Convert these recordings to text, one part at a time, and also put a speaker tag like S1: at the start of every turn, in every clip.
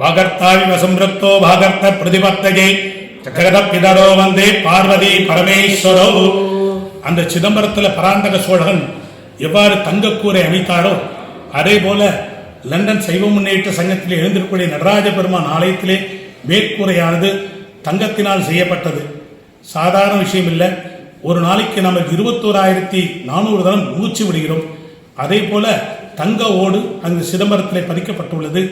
S1: வாகர்த்தாவி வசம்ரத்தோ பாகர்த்த பிரதிபத்தகே ஜகத பிதரோ வந்தே பார்வதி பரமேஸ்வரோ அந்த சிதம்பரத்தில் பராந்தக சோழகன் எவ்வாறு தங்கக்கூரை அமைத்தாரோ அதே போல லண்டன் சைவ முன்னேற்ற சங்கத்தில் எழுந்திருக்கக்கூடிய நடராஜ பெருமான் ஆலயத்திலே மேற்கூரையானது தங்கத்தினால் செய்யப்பட்டது. சாதாரண விஷயம் இல்லை ஒரு நாளைக்கு நம்ம இருபத்தோராயிரத்தி நானூறு தரம் மூச்சு விடுகிறோம். அதே போல தங்க ஓடு அங்கு சிதம்பரத்தில் பதிக்கப்பட்டுள்ளது.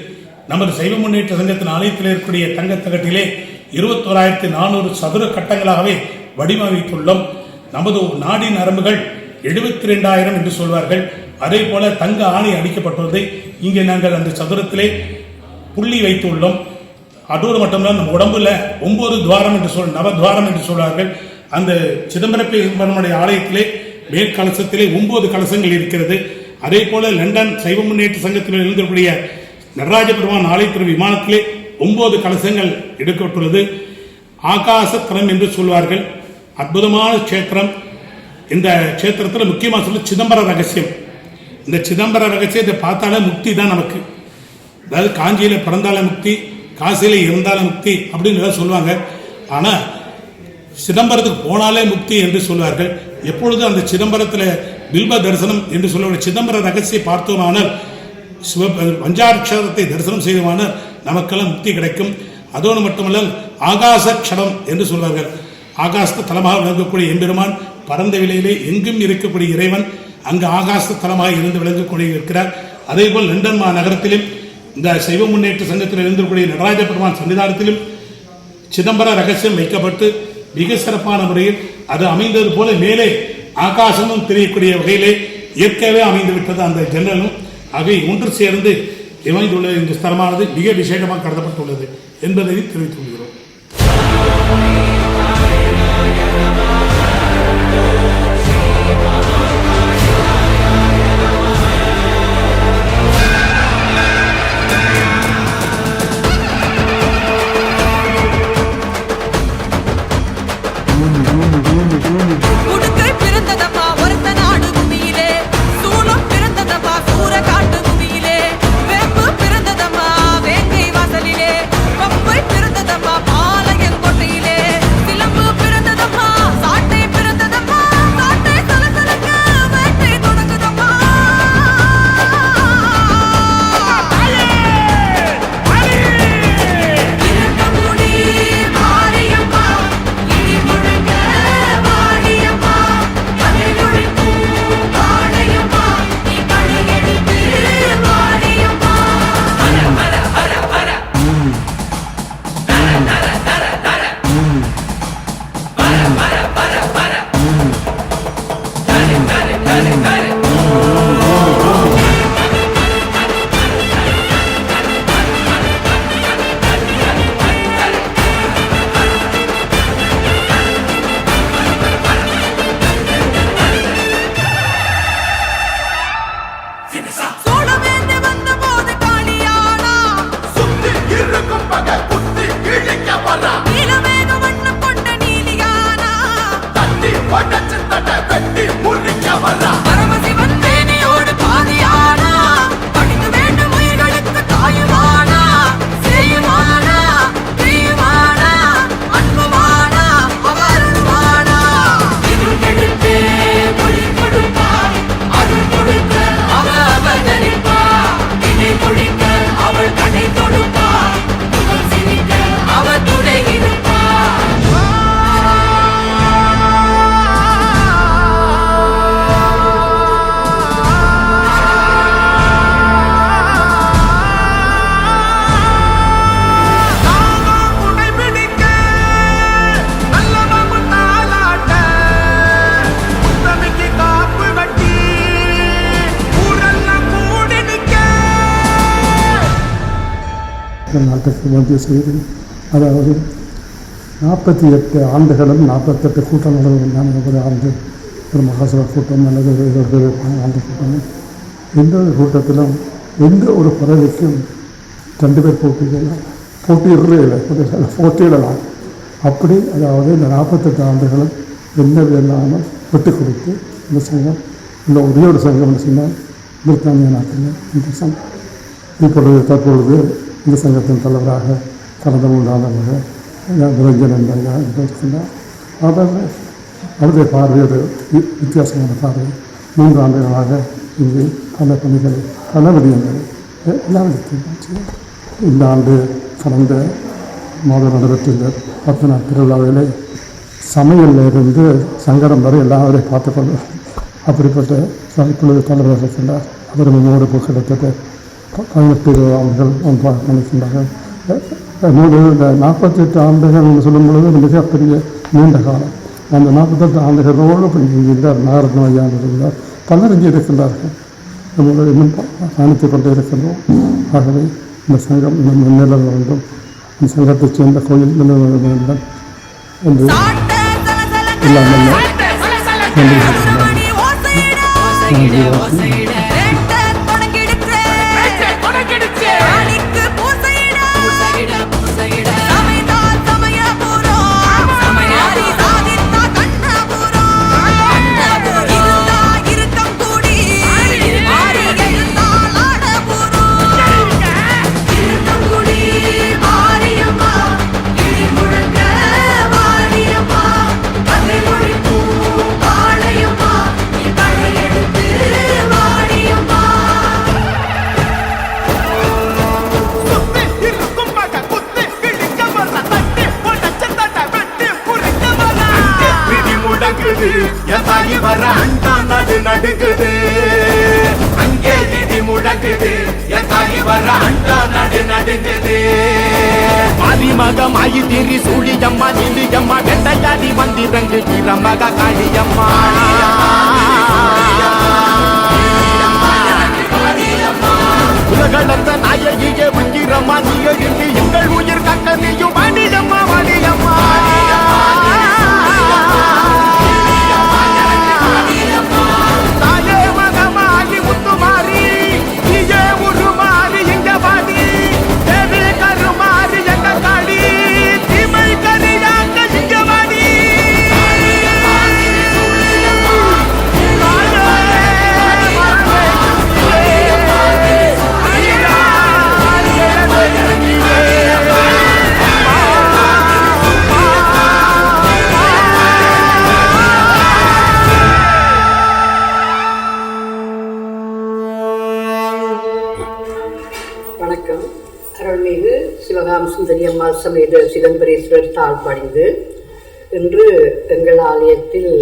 S1: நமது சைவ முன்னேற்ற சங்கத்தின் ஆலயத்தில் இருக்கக்கூடிய தங்கத்தகட்டிலே இருபத்தோராயிரத்தி நானூறு சதுர கட்டங்களாகவே வடிவமைத்துள்ளோம். நமது நாடி நரம்புகள் எழுபத்தி ரெண்டாயிரம் என்று சொல்வார்கள். அதே போல தங்க ஆணை அடிக்கப்பட்டுள்ளது. இங்கே நாங்கள் அந்த சதுரத்திலே புள்ளி வைத்துள்ளோம். அதோடு மட்டும்தான் நம்ம உடம்புல ஒன்பது துவாரம் என்று சொல் நவத்வாரம் என்று சொல்வார்கள். அந்த சிதம்பர ஆலயத்திலே மேற்கலசத்திலே ஒன்பது கலசங்கள் இருக்கிறது. அதே போல லண்டன் சைவ முன்னேற்ற சங்கத்தில் எழுந்தக்கூடிய நடராஜ பெருமான் ஆலயத்தின் விமானத்திலே ஒன்பது கலசங்கள் எடுக்கப்பட்டுள்ளது. ஆகாசத்தலம் என்று சொல்வார்கள். அற்புதமான கஷேத்திரம். இந்த கஷேத்திரத்தில் முக்கியமாக சொல்ல சிதம்பர ரகசியம். இந்த சிதம்பர ரகசியத்தை பார்த்தாலே முக்தி தான் நமக்கு. அதாவது காஞ்சியில் பிறந்தால முக்தி காசியில் இருந்தால முக்தி அப்படின்னு சொல்லுவாங்க ஆனால் சிதம்பரத்துக்கு போனாலே முக்தி என்று சொல்வார்கள். எப்பொழுது அந்த சிதம்பரத்தில் பில்ப தரிசனம் என்று சொல்லக்கூடிய சிதம்பர ரகசியை பார்த்தோமானால் சிவ பஞ்சாட்சரத்தை தரிசனம் செய்தோமானால் நமக்கெல்லாம் முக்தி கிடைக்கும். அதோடு மட்டுமல்ல ஆகாச க்ஷடம் என்று சொல்வார்கள். ஆகாச தலமாக விளங்கக்கூடிய எம்பெருமான் பரந்த விலையிலே எங்கும் இருக்கக்கூடிய இறைவன் அங்கு ஆகாச தலமாக இருந்து விளங்கக்கூடிய இருக்கிறார். அதேபோல் லண்டன் மா நகரத்திலும் இந்த சைவ முன்னேற்ற சங்கத்தில் இருந்தக்கூடிய நடராஜ பெருமான் சன்னிதானத்திலும் சிதம்பர ரகசியம் வைக்கப்பட்டு மிக சிறப்பான முறையில் அது அமைந்தது போல மேலே ஆகாசமும் தெரியக்கூடிய வகையிலே இயற்கையாகவே அமைந்து விட்டது அந்த ஜன்னலும். அவை ஒன்று சேர்ந்து இமைந்துள்ள இந்த ஸ்தலமானது மிக விசேஷமாக கருதப்பட்டுள்ளது என்பதை
S2: தெரிவித்துள்ளோம்
S3: நாட்டுக்கு மத்திய செய்தி அதாவது நாற்பத்தி எட்டு ஆண்டுகளும் நாற்பத்தெட்டு கூட்டங்களும் ஒரு ஆண்டு ஒரு மகாசபா கூட்டம் அல்லது ஒரு ஆண்டு கூட்டம். எந்த ஒரு கூட்டத்திலும் எந்த ஒரு பதவிக்கும் ரெண்டு பேர் போட்டியிடலாம். போட்டியிடுறே இல்லை. போட்டியிடலாம். போட்டியிடலாம். அப்படி அதாவது இந்த நாற்பத்தெட்டு ஆண்டுகளும் என்ன இல்லாமல் விட்டு கொடுத்து இந்த சங்கம் இந்த ஒரே ஒரு சங்கம் சொன்னால் பிரித்தானிய நாட்டில் இந்த சங்கம் இப்பொழுது தற்பொழுது இந்த சங்கத்தின் தலைவராக கடந்த மூன்றாண்டுகளாக நிரஞ்சன் என்பவர் இருக்கின்றார் அவர் அவருடைய பார்வை ஒரு வித்தியாசமான பார்வை. மூன்று ஆண்டுகளாக இங்கு பல பணிகள் பல விடயங்கள் எ- எல்லா விதத்தையும் இந்த ஆண்டு கடந்த மாதம் நடைபெற்ற பத்து நாள் திருவிழாவிலே சமையல்ல இருந்து சங்கடம் வரை எல்லாரையும் பார்த்துக்கொண்டு அப்படிப்பட்ட இப்பொழுது தலைவர் இருக்கின்றார் அவர் நம்மோடு இப்போ பதினெட்டு இருபது ஆண்டுகள் ஒன்றாக நினைக்கின்றார்கள் நூறு நாற்பத்தி எட்டு ஆண்டுகள் என்று சொல்லும் பொழுது ஒரு மிகப்பெரிய நீண்ட காலம் அந்த நாற்பத்தெட்டு ஆண்டுகளோடு இப்போ இங்கே நாரத்ன ஐயா இருந்தார் பலர் இங்கே இருக்கின்றார்கள் நம்மளோட இன்னும் ப- பயணித்துக் கொண்டே இருக்கின்றோம் ஆகவே இந்த சங்கம் இன்னும் முன்னேற வேண்டும் இந்த சங்கத்தைச் சேர்ந்த கோயில் நிலவ வேண்டும் என்று
S4: சாட்ட சலசலக்க
S3: இல்லாமல்
S4: மணி
S2: மக மாயி திரி சூழியம்மா நிலியம்மா வெண்டையாடி வந்திரங்கு மக காளியம்மா. உலகளந்த நாயகியே உயிரம்மா நீய இங்கு எங்கள் உயிர் கக்க நீயும் வாணியம்மா
S5: வாணி பெரியம்மாள் சமேத சிதம்பரேஸ்வரர் தாழ் இன்று எங்கள் ஆலயத்தில்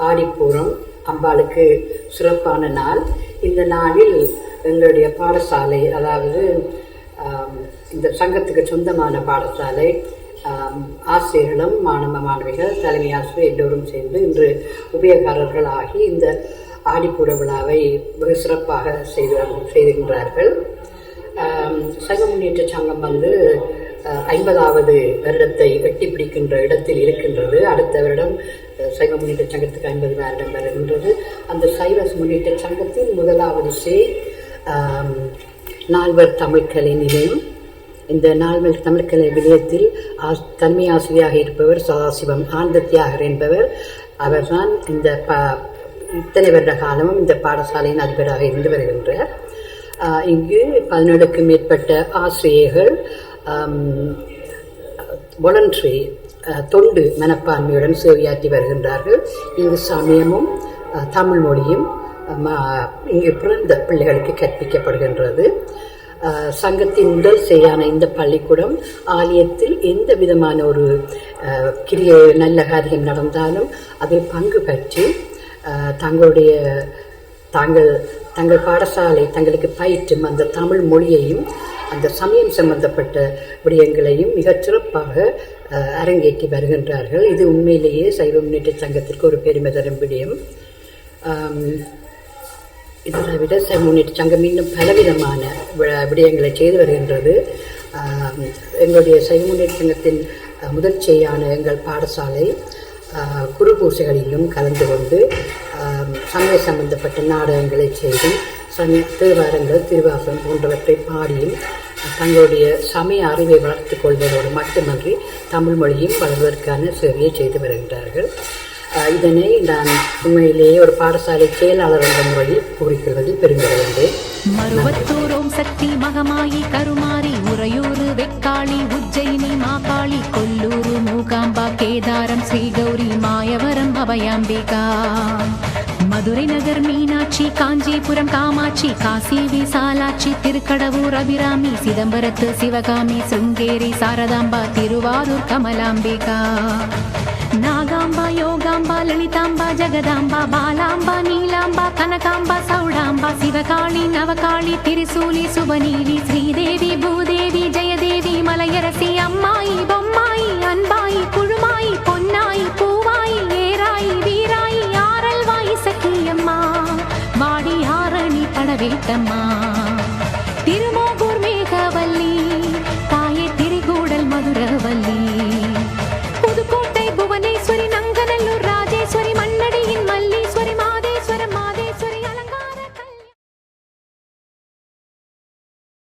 S5: ஆடிப்பூரம் அம்பாளுக்கு சிறப்பான நாள். இந்த நாளில் எங்களுடைய பாடசாலை அதாவது இந்த சங்கத்துக்கு சொந்தமான பாடசாலை ஆசிரியர்களும் மாணவ மாணவிகள் தலைமை ஆசிரியர் எல்லோரும் சேர்ந்து இன்று உபயோகக்காரர்கள் ஆகி இந்த ஆடிப்பூர விழாவை வெகு சிறப்பாக செய்து செய்கின்றார்கள் சங்க முன்னேற்ற சங்கம் வந்து ஐம்பதாவது வருடத்தை எட்டி பிடிக்கின்ற இடத்தில் இருக்கின்றது. அடுத்த வருடம் சைவ முன்னேற்ற சங்கத்துக்கு ஐம்பது வருடம் வருகின்றது அந்த சைவ முன்னேற்ற சங்கத்தின் முதலாவது சே நால்வர் தமிழ்கலை நிலையம். இந்த நால்வர் தமிழ்கலை நிலையத்தில் ஆஸ் தலைமை ஆசிரியராக இருப்பவர் சதாசிவம் ஆனந்த தியாகர் என்பவர். அவர்தான் இந்த ப இத்தனை வருட காலமும் இந்த பாடசாலையின் அதிபராக இருந்து வருகின்றார். இங்கு பதினேழுக்கும் மேற்பட்ட ஆசிரியர்கள் வாலண்டரி தொண்டு மனப்பான்மையுடன் சேவையாற்றி வருகின்றார்கள். இங்கு சமயமும் தமிழ் மொழியும் இங்கு பிறந்த பிள்ளைகளுக்கு கற்பிக்கப்படுகின்றது. சங்கத்தின் முதல் செய்யான இந்த பள்ளிக்கூடம் ஆலயத்தில் எந்த விதமான ஒரு கிரிய நல்ல காரியம் நடந்தாலும் அதில் பங்கு பெற்று தங்களுடைய தாங்கள் தங்கள் பாடசாலை தங்களுக்கு பயிற்றும் அந்த தமிழ் மொழியையும் அந்த சமயம் சம்பந்தப்பட்ட விடயங்களையும் மிகச் சிறப்பாக அரங்கேற்றி வருகின்றார்கள். இது உண்மையிலேயே சைவ முன்னேற்ற சங்கத்திற்கு ஒரு பெருமை தரும் விடயம். இதை விட சைவ முன்னேற்ற சங்கம் இன்னும் பலவிதமான வி- விடயங்களை செய்து வருகின்றது. எங்களுடைய சைவ முன்னேற்ற சங்கத்தின் முதற்சியான எங்கள் பாடசாலை குரு பூசைகளிலும் கலந்து கொண்டு சமய சம்பந்தப்பட்ட நாடகங்களை செய்தும் சமய திருவாரங்கள் திருவாசம் போன்றவற்றை பாடியும் தங்களுடைய சமய அறிவை வளர்த்துக் கொள்வதோடு மட்டுமன்றி தமிழ் மொழியும் வளர்வதற்கான சேவையை செய்து வருகின்றார்கள். இதனை நான் உண்மையிலேயே ஒரு பாடசாலை செயலாளர் என்ற முறையில் கூறிக்கொள்வதில் பெருமையடைகின்றேன்
S6: சக்தி மகமாயி கருமாரி உறையூரு வெக்காளி உஜ்ஜயினி மாகாளி கொல்லூரு மூகாம்பா கேதாரம் ஸ்ரீகௌரி மாயவரம் அபயாம்பிகா. மதுரை நகர் மீனாட்சி காஞ்சிபுரம் காமாட்சி காசி விசாலாட்சி திருக்கடவூர் அபிராமி சிதம்பரத்து சிவகாமி சுங்கேரி சாரதாம்பா திருவாரூர் கமலாம்பிகா. நாகாம்பா யோகாம்பா லலிதாம்பா ஜெகதாம்பா பாலாம்பா நீலாம்பா கனகாம்பா சௌடாம்பா சிவகாளி நவகாளி திரிசூலி சுபநீலி ஸ்ரீதேவி பூதேவி ஜெயதேவி மலையரசி அம்மாயி பொம்மாயி அன்பாயி குழுமாயி பொன்னாயி பூவாயி சக்கியம்மா திருமோக